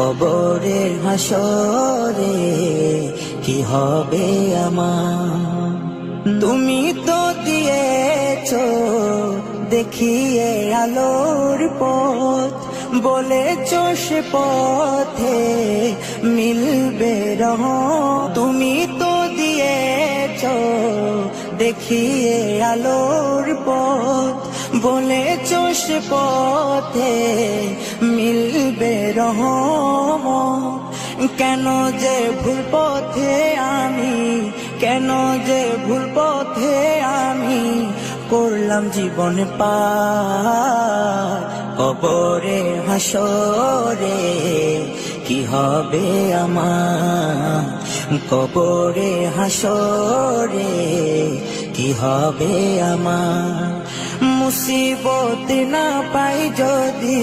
কবরে হাসরে কি হবে আমার? তুমি তো দিয়েছ দেখিয়ে আলোর পথ, বলেছ সে পথে মিলবে রহ। তুমি তো দিয়েছ দেখিয়ে আলোর পথ, বলেছ সে পথে রহম। কেন যে ভুল পথে আমি, কেন যে ভুল পথে আমি করলাম জীবন পা কবরে, হাসরে কি হবে আমার? কবরে, হাসরে কি হবে আমার? মুসিবত না পাই যদি